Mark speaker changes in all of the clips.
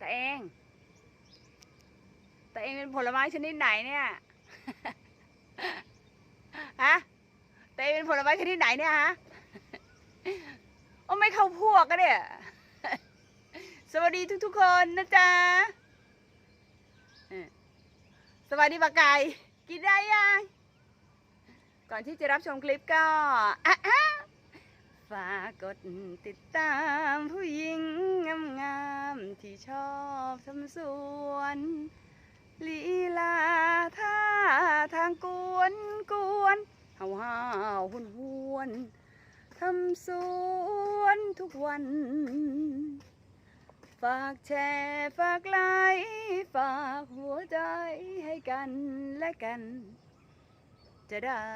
Speaker 1: แต่เองแต่เองเป็นผลไม้ชนิดไหนเนี่ยฮะแต่เองเป็นผลไม้ชนิดไหนเนี่ยฮะโอ้ไม่เข้าพวกก็เนี่ยสวัสดีทุก ๆ คนนะจ๊ะสวัสดีปากไก่กินได้ยังก่อนที่จะรับชมคลิปก็อะ ฝากกดติดตามผู้หญิงงามๆที่ชอบทำสวนลีลาท่าทางกวนกวนเฮาเฮาหุนหวนทำสวนทุกวัน ฝากแชร์ฝากไลค์ฝากหัวใจให้กันและกัน จะได้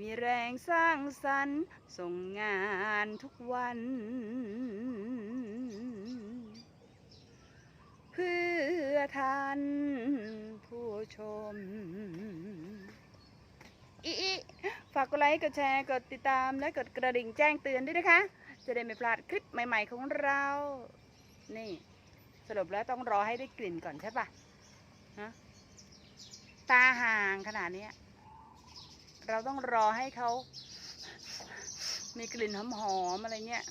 Speaker 1: มีแรงสร้างสรรค์ส่งงานทุกวัน เพื่อท่านผู้ชมอีฝากกดไลค์กดแชร์กดติดตามและกดกระดิ่งแจ้งเตือนด้วยนะคะ จะได้ไม่พลาดคลิปใหม่ๆของเรา นี่สรุปแล้วต้องรอให้ได้กลิ่นก่อนใช่ปะฮะตาห่างขนาดนี้ เราต้องรอให้เขามีกลิ่นหอมๆอะไรเงี้ย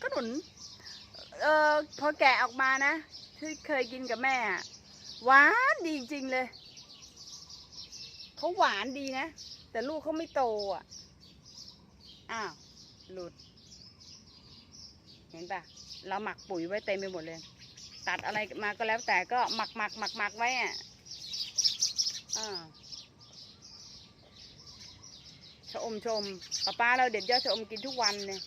Speaker 1: ก็หนุนเออพอแกะออกมานะที่เคยกินกับแม่อะหวานดีจริงๆเลยเขาหวานดีนะ แต่ลูกเขาไม่โตอะอ้าวหลุด เห็นปะเราหมักปุ๋ยไว้เต็มไปหมดเลย ตัดอะไรมาก็แล้วแต่ก็หมักหมักหมักหมักไว้อะ อ่าชะอมชมป้าป้าเราเด็ดยอดชะอมกินทุกวันเลย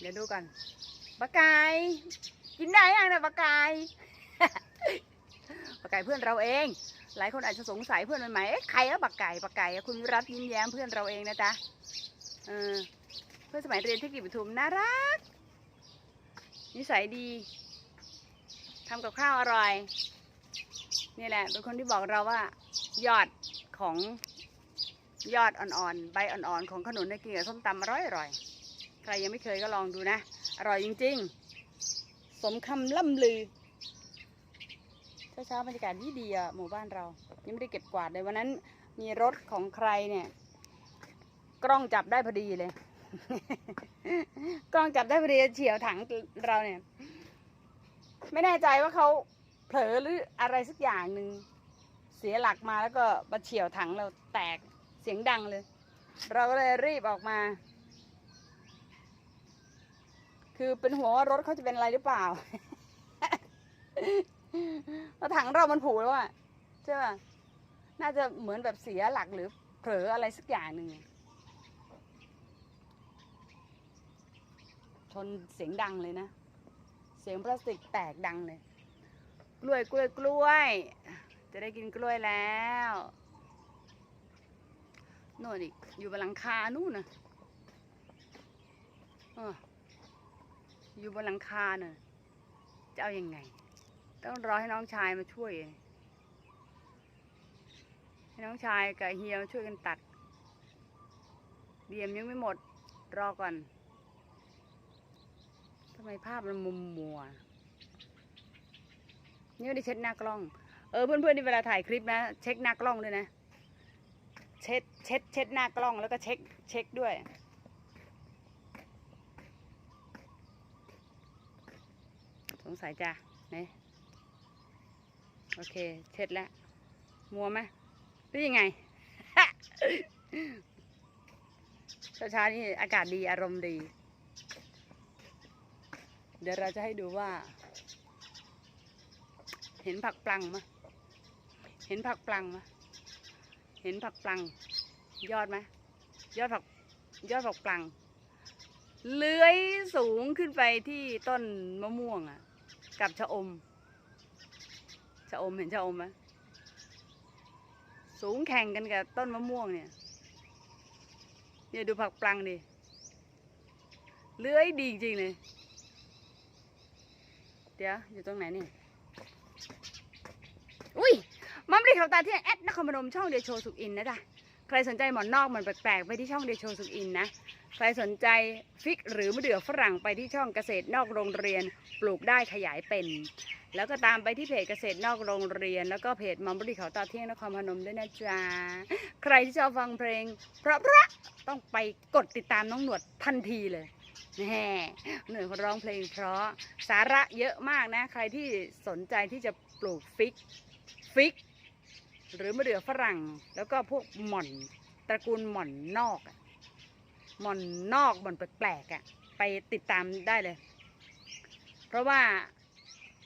Speaker 1: เดี๋ยวดูกันปลาไก่กินได้ยังนะปลาไก่ปลาไก่เพื่อนเราเอง หลายคนอาจจะสงสัยเพื่อนใหม่เอ๊ะใครอะปลาไก่ปลาไก่คุณวิรัตยิ้มแย้มเพื่อนเราเองนะจ๊ะเออเพื่อนสมัยเรียนที่กิจปทุมน่ารักนิสัยดีทำกับข้าวอร่อย นี่แหละ เป็นคนที่บอกเราว่ายอดของยอดอ่อนๆ ใบอ่อนๆ ของขนุนเนี่ยกินกับส้มตำอร่อยอร่อยๆใครยังไม่เคยก็ลองดูนะ อร่อยจริง ๆ สมคำล่ำลือ เช้าๆบรรยากาศดีดีๆอะหมู่บ้านเรา ยังไม่ได้เก็บกวาดเลยวันนั้นมีรถของใครเนี่ย กล้องจับได้พอดีเลย กล้องจับได้พอดีเฉียวถังเราเนี่ย ไม่แน่ใจว่าเขา เผลอหรืออะไรสักอย่างหนึ่งเสียหลักมาแล้วก็มาเฉียวถังเราแตกเสียงดังเลย เราก็เลยรีบออกมา คือเป็นห่วงว่ารถเขาจะเป็นอะไรหรือเปล่าเพราะถังเรามันผุแล้วอะใช่ป่ะน่าจะเหมือนแบบเสียหลักหรือเผลออะไรสักอย่างหนึ่งชนเสียงดังเลยนะ เสียงพลาสติกแตกดังเลย กล้วยกล้วยกล้วย จะได้กินกล้วยแล้วโน่นอีกอยู่บนหลังคานู่นนะอยู่บนหลังคาเน่ะจะเอาอยัางไง ต้องรอให้น้องชายมาช่วย ให้น้องชายกับเฮียมาช่วยกันตัด เดียมยังไม่หมด รอก่อนทำไมภาพมันมุมมัว นี่ไม่ได้เช็ดหน้ากล้อง เออเพื่อนๆที่เวลาถ่ายคลิปนะ เช็คหน้ากล้องด้วยนะ เช็ดเช็ดเช็ดหน้ากล้องแล้วก็เช็คเช็คด้วยสงสัยจ้ะเนี่โอเค เช็ดแล้ว มัวไหมหรือยังไงเช้าๆนี่อากาศดีอารมณ์ดี เดี๋ยวเราจะให้ดูว่า เห็นผักปลังมะเห็นผักปลังมะเห็นผักปลัง ยอดไหมยอดผักยอดผักปลัง เลื้อยสูงขึ้นไปที่ต้นมะม่วงอะ กับชะอมชะอมเห็นชะอมไหมสูงแข่งกันกับต้นมะม่วงเนี่ยเนี่ยดูผักปลังดิเลื้อยดีจริงเลย เดี๋ยวอยู่ตรงไหนนี่ อุ้ยมัมรีเขาวตาเที่ยงแอดนครพนมช่องเดียโชสุกอินนะจ๊ะใครสนใจหมอนนอกหมอนแปลกๆ ไปที่ช่องเดโชสุอินนะ ใครสนใจฟิกหรือมะเดื่อฝรั่งไปที่ช่องเกษตรนอกโรงเรียนปลูกได้ขยายเป็น แล้วก็ตามไปที่เพจเกษตรนอกโรงเรียน แล้วก็เพจมัมบรีเขาวตาเที่ยงนครพนมด้วยนะจ๊ะใครที่ชอบฟังเพลง เพราะพระต้องไปกดติดตามน้องหนวดทันทีเลย แน่หน่วยเขาร้องเพลงเพราะสาระเยอะมากนะ ใครที่สนใจที่จะปลูกฟิกฟิก หรือมะเดื่อฝรั่ง แล้วก็พวกหม่อนตระกูลหม่อนนอกหม่อนนอกหม่อนแปลกๆอะไปติดตามได้เลย เพราะว่า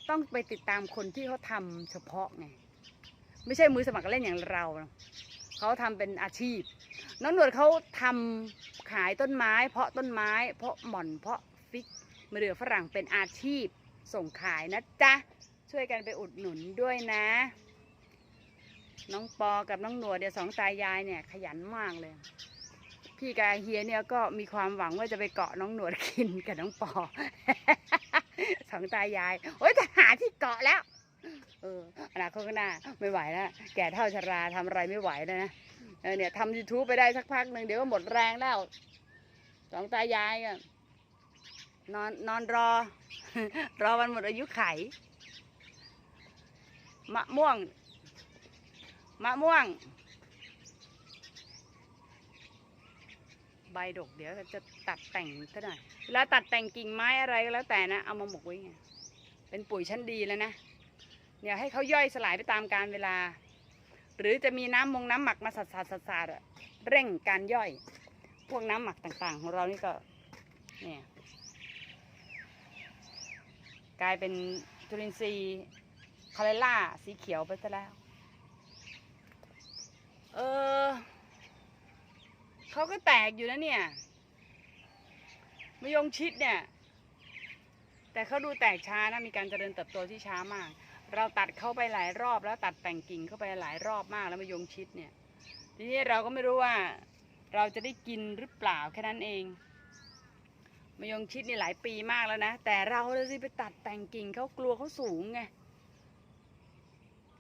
Speaker 1: ต้องไปติดตามคนที่เขาทำเฉพาะไงไม่ใช่มือสมัครเล่นอย่างเรา เขาทำเป็นอาชีพ น้องหนวดเขาทำ ขายต้นไม้ เพาะต้นไม้ เพาะหม่อนเพาะฟิกมะเดื่อฝรั่งเป็นอาชีพส่งขายนะจ๊ะ ช่วยกันไปอุดหนุนด้วยนะ น้องปอกับน้องหนวดเดี๋ยวสองตายายเนี่ย ขยันมากเลย พี่กาเฮียเนี่ยก็มีความหวังว่าจะไปเกาะน้องหนวดกินกับน้องปอสองตายาย โอ๊ยจะหาที่เกาะแล้ว เอออนาคตข้างหน้าไม่ไหวแล้วแก่เท่าชราทำอะไรไม่ไหวแล้วนะ เออเนี่ยทำยูทูบไปได้สักพักหนึ่งเดี๋ยวก็หมดแรงแล้วสองตายายก็นอนนอนรอ รอวันหมดอายุไข มะม่วง มะม่วง ใบดกเดี๋ยวจะตัดแต่งซะหน่อยเวลาตัดแต่งกิ่งไม้อะไรก็แล้วแต่นะ เอามาหมกไว้ไงเป็นปุ๋ยชั้นดีแล้วนะ เดี๋ยวให้เขาย่อยสลายไปตามกาลเวลา หรือจะมีน้ำมงน้ำหมักมาสัดสัดสัดสัดอะเร่งการย่อย พวกน้ำหมักต่างๆ ของเรานี่ก็เนี่ยกลายเป็นจุลินทรีย์คาเลล่าสีเขียวไปซะแล้ว เออเขาก็แตกอยู่นะเนี่ยมะยงชิดเนี่ย แต่เขาดูแตกช้านะ มีการเจริญเติบโตที่ช้ามาก เราตัดเข้าไปหลายรอบแล้วตัดแต่งกิ่งเข้าไปหลายรอบมากแล้วมะยงชิดเนี่ย ทีนี้เราก็ไม่รู้ว่าเราจะได้กินหรือเปล่าแค่นั้นเองมะยงชิดนี่หลายปีมากแล้วนะ แต่เราเลยสิไปตัดแต่งกิ่งเขากลัวเขาสูงไง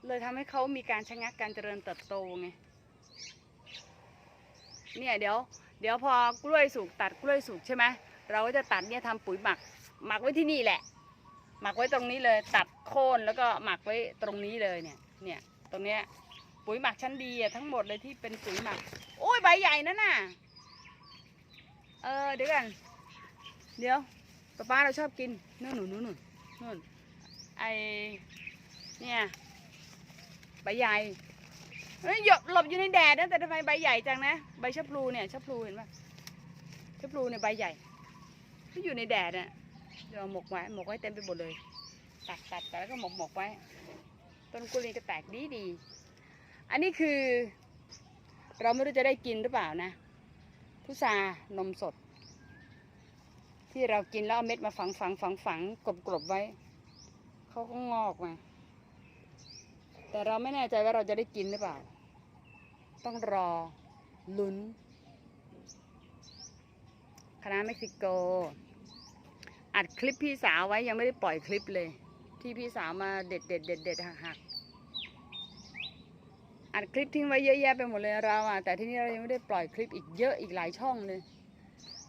Speaker 1: เลยทำให้เขามีการชะงักการเจริญเติบโตไงเนี่ยเดี๋ยว เดี๋ยวพอกล้วยสุกตัดกล้วยสุกใช่ไหมเราก็จะตัดเนี่ยทำปุ๋ยหมัก หมักไว้ที่นี่แหละ หมักไว้ตรงนี้เลยตัด โค่นแล้วก็หมักไว้ตรงนี้เลยเนี่ย เนี่ย ตรงเนี้ยปุ๋ยหมักชั้นดีอะทั้งหมดเลยที่เป็นปุ๋ยหมัก โอ้ยใบใหญ่นั่นน่ะ เออเดี๋ยวกัน เดี๋ยวป้าป้าเราชอบกินนู่นนู่นนู่นนู่นนู่นไอเนี่ยใบใหญ่เฮ้ยหยบหลบอยู่ในแดดนะแต่ทำไมใบใหญ่จังนะใบชะพลูเนี่ยชะพลูเห็นปะชะพลูเนี่ยใบใหญ่ก็อยู่ในแดดน่ะเดี๋ยวหมกไว้หมกไว้เต็มไปหมดเลย ตัดตัดตัดแล้วก็หมกหมกไว้ ต้นกุลีก็แตกดีดี อันนี้คือ เราไม่รู้จะได้กินหรือเปล่านะ พุทรานมสด ที่เรากินแล้วเอาเม็ดมาฝังฝังฝังฝังกลบกลบไว้ เขาก็งอกมา แต่เราไม่แน่ใจว่าเราจะได้กินหรือเปล่า ต้องรอลุ้นคณะเม็กซิโก อัดคลิปพี่สาวไว้ยังไม่ได้ปล่อยคลิปเลย ที่พี่สาวมาเด็ดเด็ดเด็ดเด็ดหักหักอัดคลิปทิ้งไว้เยอะแยะไปหมดเลยเราอะแต่ที่นี่เรายังไม่ได้ปล่อยคลิปอีกเยอะอีกหลายช่องเลย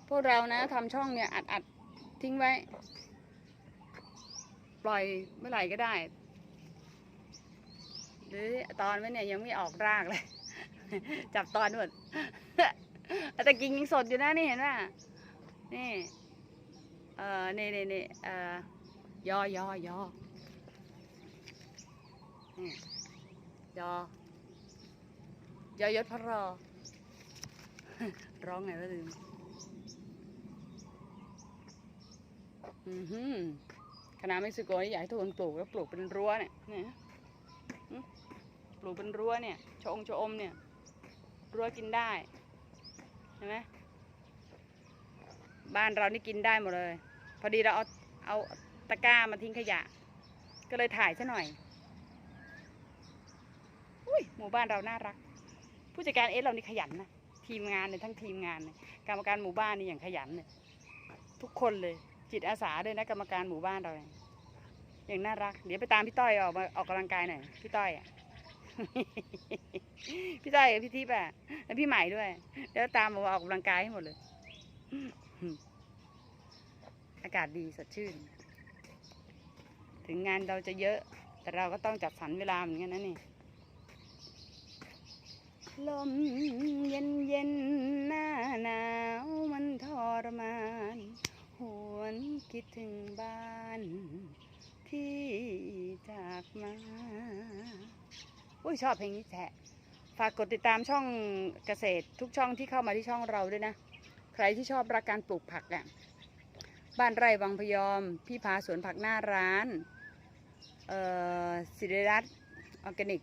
Speaker 1: พวกเรานะทำช่องเนี่ยอัดอัดทิ้งไว้ ปล่อยเมื่อไหร่ก็ได้ หรือตอนไว้เนี่ยยังไม่ออกรากเลย จับตอนหมดแต่กิ่งยังสดอยู่นะนี่เห็นป่ะนี่ เออนี่นี่นี่เออยอยอยอ ยอยอยศพระรอ ร้องไงวะลืมอือหือคณะเม็กซิโกนี่อยากให้ทุกคนปลูกแล้วปลูกเป็นรั้วเนี่ยนี่ยหึปลูกเป็นรั้วเนี่ยชงชอมเนี่ย รั้วกินได้เห็นไหมบ้านเรานี่กินได้หมดเลย พอดีเราเอาเอาตะกร้ามาทิ้งขยะ ก็เลยถ่ายซะหน่อย หมู่บ้านเราน่ารัก ผู้จัดการเอสเรานี่ขยันนะทีมงานเนี่ยทั้งทีมงานเลยกรรมการหมู่บ้านนี่อย่างขยันเนี่ยทุกคนเลยจิตอาสาด้วยนะกรรมการหมู่บ้านเรายอย่างน่ารัก เดี๋ยวไปตามพี่ต้อยออกมาออกกำลังกายหน่อยพี่ต้อยอะพี่ต้อยกับพี่ทิพย์อะแล้วพี่ใหม่ด้วย แล้วตามมาออกกำลังกายให้หมดเลย อากาศดีสดชื่น ถึงงานเราจะเยอะ แต่เราก็ต้องจัดสรรเวลาเหมือนกันนะนี่ ลมเย็นเย็นหน้าหนาวมันทรมาน หวนคิดถึงบ้าน ที่จากมาอุ้ยชอบเพลงนี้แท้ฝากกดติดตามช่องเกษตรทุกช่องที่เข้ามาที่ช่องเราด้วยนะ ใครที่ชอบรักการปลูกผักอะบ้านไร่วังพยอม พี่พาสวนผักหน้าร้านเอ่อสิริรัตน์ออร์แกนิก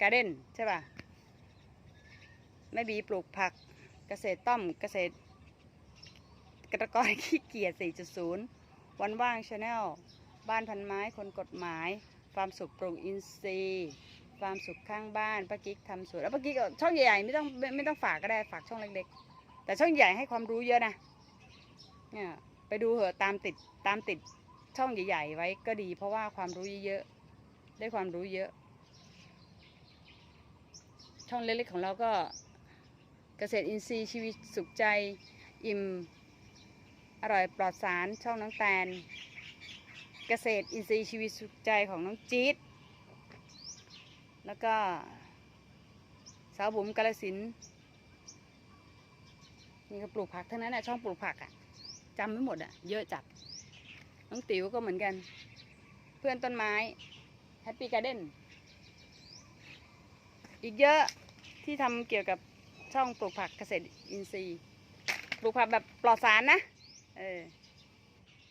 Speaker 1: การ์เด้นใช่ป่ะ แม่บีปลูกผักเกษตรต้อมเกษตรกตะกอขี้เกียจ4.0 วันว่างชาแนลบ้านพันไม้คนกฎหมายฟามสุขปลูกอินทรีย์ฟามสุขข้างบ้านป้ากิ๊กทำสวนแล้วป้ากิ๊กช่องใหญ่ๆไม่ต้องไม่ไม่ต้องฝากก็ได้ฝากช่องเล็กๆ แต่ช่องใหญ่ให้ความรู้เยอะนะเนี่ยไปดูเหอะตามติดตามติดช่องใหญ่ๆไว้ก็ดี เพราะว่าความรู้เยอะๆได้ความรู้เยอะ ช่องเล็กๆของเราก็ เกษตรอินทรีย์ชีวิตสุขใจ อิ่ม อร่อยปลอดสารช่องน้องแตน เกษตรอินทรีย์ชีวิตสุขใจของน้องจี๊ดแล้วก็สาวบุ๋มกาลสินนี่ก็ปลูกผักทั้งนั้นนะช่องปลูกผักอะ่ะจำไม่หมดอะ่ะ เยอะจัดน้องติ๋วก็เหมือนกัน เพื่อนต้นไม้แฮปปี้การ์เด้นอีกเยอะที่ทำเกี่ยวกับ ช่องปลูกผักเกษตรอินทรีย์ ปลูกผักแบบปลอดสารนะ เออ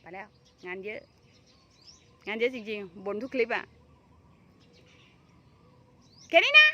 Speaker 1: ไปแล้ว งานเยอะ งานเยอะจริงๆ บนทุกคลิปอะ่ะ แค่นี้นะ